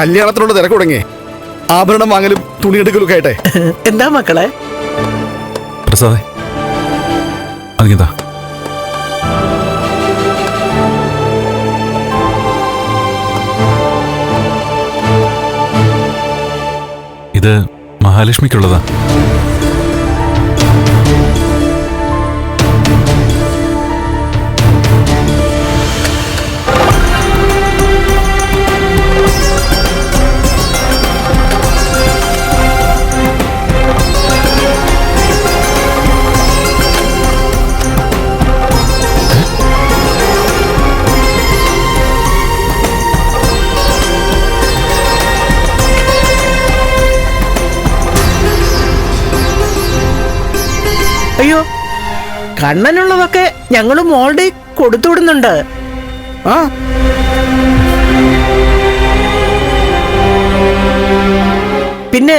കല്യാണത്തിനുള്ള തിരക്ക് തുടങ്ങി ആഭരണം വാങ്ങലും തുണിയെടുക്കലും ഒക്കെ ആയിട്ടെ. എന്താ മക്കളെ? പ്രസാദേ അതിങ്ങതാ ഇത് മഹാലക്ഷ്മിക്കുള്ളതാ. അയ്യോ കണ്ണനുള്ളതൊക്കെ ഞങ്ങൾ മോളുടെ കൊടുത്തുവിടുന്നുണ്ട് ആ. പിന്നെ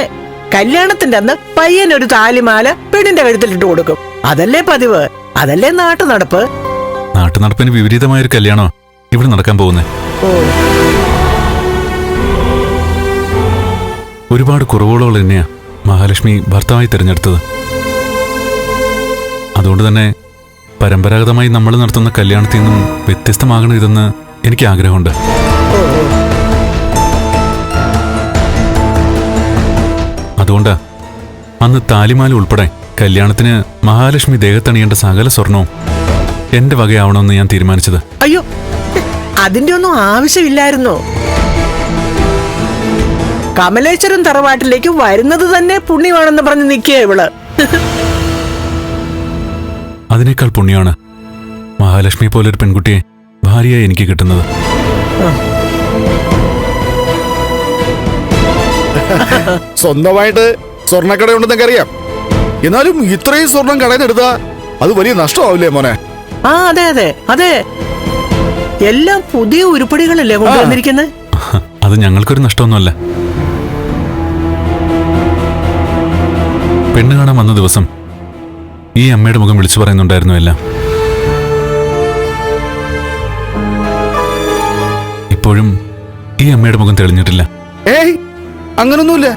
കല്യാണത്തിന്റെ അന്ന് പയ്യൻ ഒരു താലിമാല പെണ്ണിന്റെ കഴുത്തിൽ ഇട്ട് കൊടുക്കും. അതല്ലേ പതിവ്? അതല്ലേ നാട്ടു നടപ്പ്? നാട്ടു നടപ്പിന് വിപരീതമായൊരു കല്യാണോ ഇവിടെ നടക്കാൻ പോകുന്നേ. ഒരുപാട് കുറവുകളുള്ള തന്നെയാ മഹാലക്ഷ്മി ഭർത്താവായി തിരഞ്ഞെടുത്തത്. അതുകൊണ്ട് തന്നെ പരമ്പരാഗതമായി നമ്മൾ നടത്തുന്ന കല്യാണത്തിൽ നിന്നും വ്യത്യസ്തമാകണം ഇതെന്ന് എനിക്ക് ആഗ്രഹമുണ്ട്. അതുകൊണ്ടാ അന്ന് താലിമാല ഉൾപ്പെടെ കല്യാണത്തിന് മഹാലക്ഷ്മി ദേഹത്തണിയേണ്ട സകല സ്വർണവും എന്റെ വകയാവണമെന്ന് ഞാൻ തീരുമാനിച്ചത്. അയ്യോ അതിന്റെ ഒന്നും ആവശ്യമില്ലായിരുന്നോ? കമലേശ്വരം തറവാട്ടിലേക്ക് വരുന്നത് തന്നെ പുണ്യമാണെന്ന് പറഞ്ഞ് നിൽക്കുക ഇവൾ. അതിനേക്കാൾ പുണ്യമാണ് മഹാലക്ഷ്മി പോലൊരു പെൺകുട്ടിയെ ഭാര്യയായി എനിക്ക് കിട്ടുന്നത്. സ്വന്തമായിട്ട് സ്വർണക്കട ഉണ്ടെന്നൊക്കെ അറിയാം എന്നാലും ഇത്രയും സ്വർണം കടയിൽ നിന്ന് എടുത്താ അത് വലിയ നഷ്ടമാവില്ലേ മോനെ? ആ അതെ അതെ അതെ. എല്ലാം പുതിയ ഉരുപ്പടികളല്ലേ കൊണ്ടുവന്നിരിക്കുന്നത് അത് ഞങ്ങൾക്കൊരു നഷ്ടമൊന്നുമല്ല. പെണ്ണ് കാണാൻ വന്ന ദിവസം ഈ അമ്മയുടെ മുഖം വിളിച്ചു പറയുന്നുണ്ടായിരുന്നു എല്ലാം. ഇപ്പോഴും ഈ അമ്മയുടെ മുഖം തെളിഞ്ഞിട്ടില്ല. ഏയ് അങ്ങനൊന്നുമില്ല.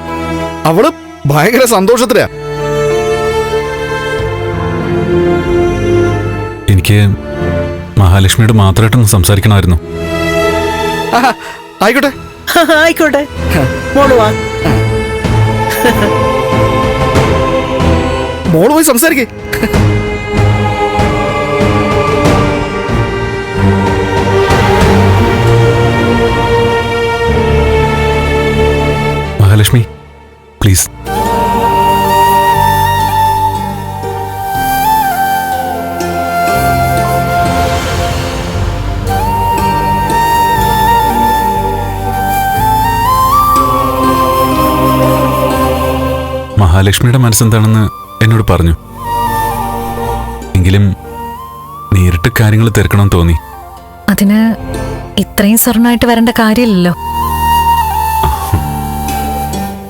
അവൾ ഭയങ്കര സന്തോഷത്തിലാ. എനിക്ക് മഹാലക്ഷ്മിയോട് മാത്രമായിട്ടൊന്ന് സംസാരിക്കണമായിരുന്നു. ആയിക്കോട്ടെ. ആയിക്കോട്ടെ ആയിക്കോട്ടെ. മോൾ വാ. മോൾ പോയി സംസാരിക്കേ. മഹാലക്ഷ്മി പ്ലീസ്. മഹാലക്ഷ്മിയുടെ മനസ്സെന്താണെന്ന് എന്നോട് പറഞ്ഞു. എങ്കിലും നേരിട്ട് കാര്യങ്ങൾ തിരക്കണം തോന്നി. അതിന് ഇത്രയും സ്വർണമായിട്ട് വരേണ്ട കാര്യമില്ലല്ലോ.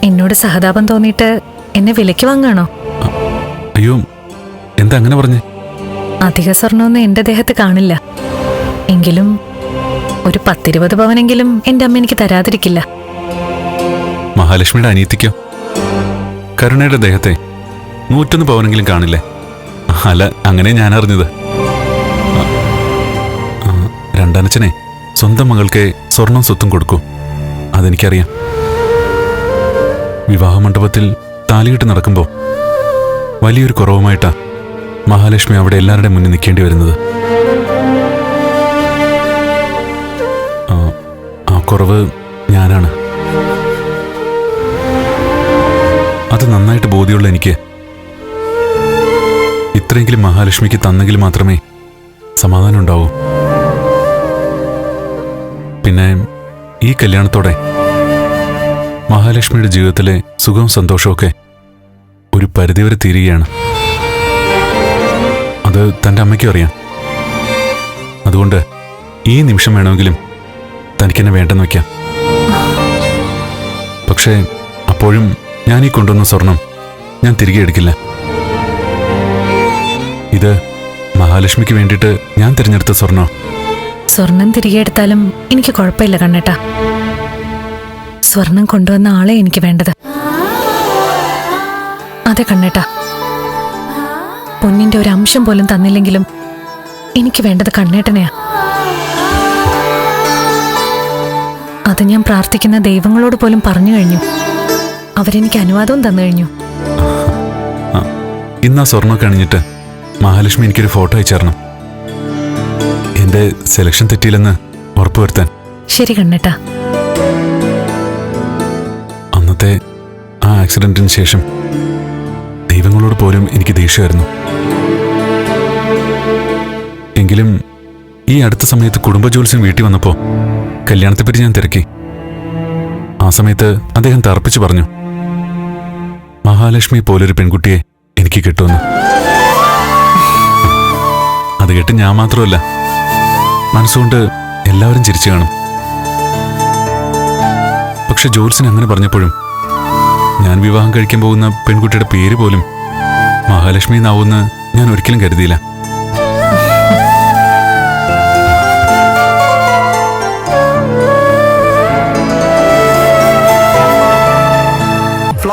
എന്നോട് സഹതാപം തോന്നിയിട്ട് എന്നെ വിലയ്ക്ക് വാങ്ങാണോ അയ്യോ എന്താ അങ്ങനെ പറഞ്ഞു? അധിക സ്വർണമൊന്നും എന്റെ ദേഹത്ത് കാണില്ല. എങ്കിലും ഒരു പത്തിരുപത് പവനെങ്കിലും എന്റെ അമ്മ എനിക്ക് തരാതിരിക്കില്ല. മഹാലക്ഷ്മിയുടെ അനിയത്തിക്കോ? കരുണയുടെ ദേഹത്തെ നൂറ്റൊന്ന് പവനെങ്കിലും കാണില്ലേ? അല്ല അങ്ങനെ ഞാൻ അറിഞ്ഞത്. രണ്ടനച്ചനെ സ്വന്തം മകൾക്ക് സ്വർണം സ്വത്തും കൊടുക്കൂ. അതെനിക്കറിയാം. വിവാഹ മണ്ഡപത്തിൽ താലിയിട്ട് നടക്കുമ്പോൾ വലിയൊരു കുറവുമായിട്ടാ മഹാലക്ഷ്മി അവിടെ എല്ലാവരുടെ മുന്നിൽ നിൽക്കേണ്ടി വരുന്നത്. ആ കുറവ് ഞാനാണ്. അത് നന്നായിട്ട് ബോധ്യമുള്ള എനിക്ക്. ഇത്രയെങ്കിലും മഹാലക്ഷ്മിക്ക് തന്നെങ്കിൽ മാത്രമേ സമാധാനം ഉണ്ടാവൂ. പിന്നെ ഈ കല്യാണത്തോടെ മഹാലക്ഷ്മിയുടെ ജീവിതത്തിലെ സുഖവും സന്തോഷമൊക്കെ ഒരു പരിധിവരെ തീരുകയാണ്. അത് തന്റെ അമ്മയ്ക്കും അറിയാം. അതുകൊണ്ട് ഈ നിമിഷം വേണമെങ്കിലും തനിക്കെന്നെ വേണ്ടെന്ന് വയ്ക്കാം. പക്ഷേ അപ്പോഴും ഞാൻ ഈ കൊണ്ടുവന്ന സ്വർണം ഞാൻ തിരികെ എടുക്കില്ല. ഇത് മഹാലക്ഷ്മിക്ക് വേണ്ടിയിട്ട് ഞാൻ തിരഞ്ഞെടുത്ത സ്വർണം? സ്വർണം തിരികെ എടുത്താലും എനിക്ക് കുഴപ്പമില്ല കണ്ണേട്ടാ. സ്വർണം കൊണ്ടുവന്ന ആളെ എനിക്ക് വേണ്ടത്. അതെ കണ്ണേട്ടാ. പൊന്നിന്റെ ഒരു അംശം പോലും തന്നില്ലെങ്കിലും എനിക്ക് വേണ്ടത് കണ്ണേട്ടനെയാ. അത് ഞാൻ പ്രാർത്ഥിക്കുന്ന ദൈവങ്ങളോട് പോലും പറഞ്ഞു കഴിഞ്ഞു. അവരെനിക്ക് അനുവാദവും തന്നു കഴിഞ്ഞു. ഇന്ന് ആ സ്വർണമൊക്കെ അണിഞ്ഞിട്ട് മഹാലക്ഷ്മി എനിക്കൊരു ഫോട്ടോ അയച്ചു എന്റെ സെലക്ഷൻ തെറ്റിയില്ലെന്ന് ഉറപ്പുവരുത്താൻ. ശരി കണ്ണേട്ടാ. അന്നത്തെ ആ ആക്സിഡന്റിന് ശേഷം ദൈവങ്ങളോട് പോലും എനിക്ക് ദേഷ്യമായിരുന്നു. എങ്കിലും ഈ അടുത്ത സമയത്ത് കുടുംബ ജോത്സ്യം വീട്ടിൽ വന്നപ്പോൾ കല്യാണത്തെപ്പറ്റി ഞാൻ തിരക്കി. ആ സമയത്ത് അദ്ദേഹം തർപ്പിച്ചു പറഞ്ഞു. മഹാലക്ഷ്മി പോലൊരു പെൺകുട്ടിയെ എനിക്ക് കിട്ടുമെന്ന്. അത് കേട്ട് ഞാൻ മാത്രമല്ല മനസ്സുകൊണ്ട് എല്ലാവരും ചിരിച്ചു കാണും. പക്ഷെ ജോത്സ്യൻ അങ്ങനെ പറഞ്ഞപ്പോഴും ഞാൻ വിവാഹം കഴിക്കാൻ പോകുന്ന പെൺകുട്ടിയുടെ പേര് പോലും മഹാലക്ഷ്മി എന്നാവുമെന്ന് ഞാൻ ഒരിക്കലും കരുതിയില്ല.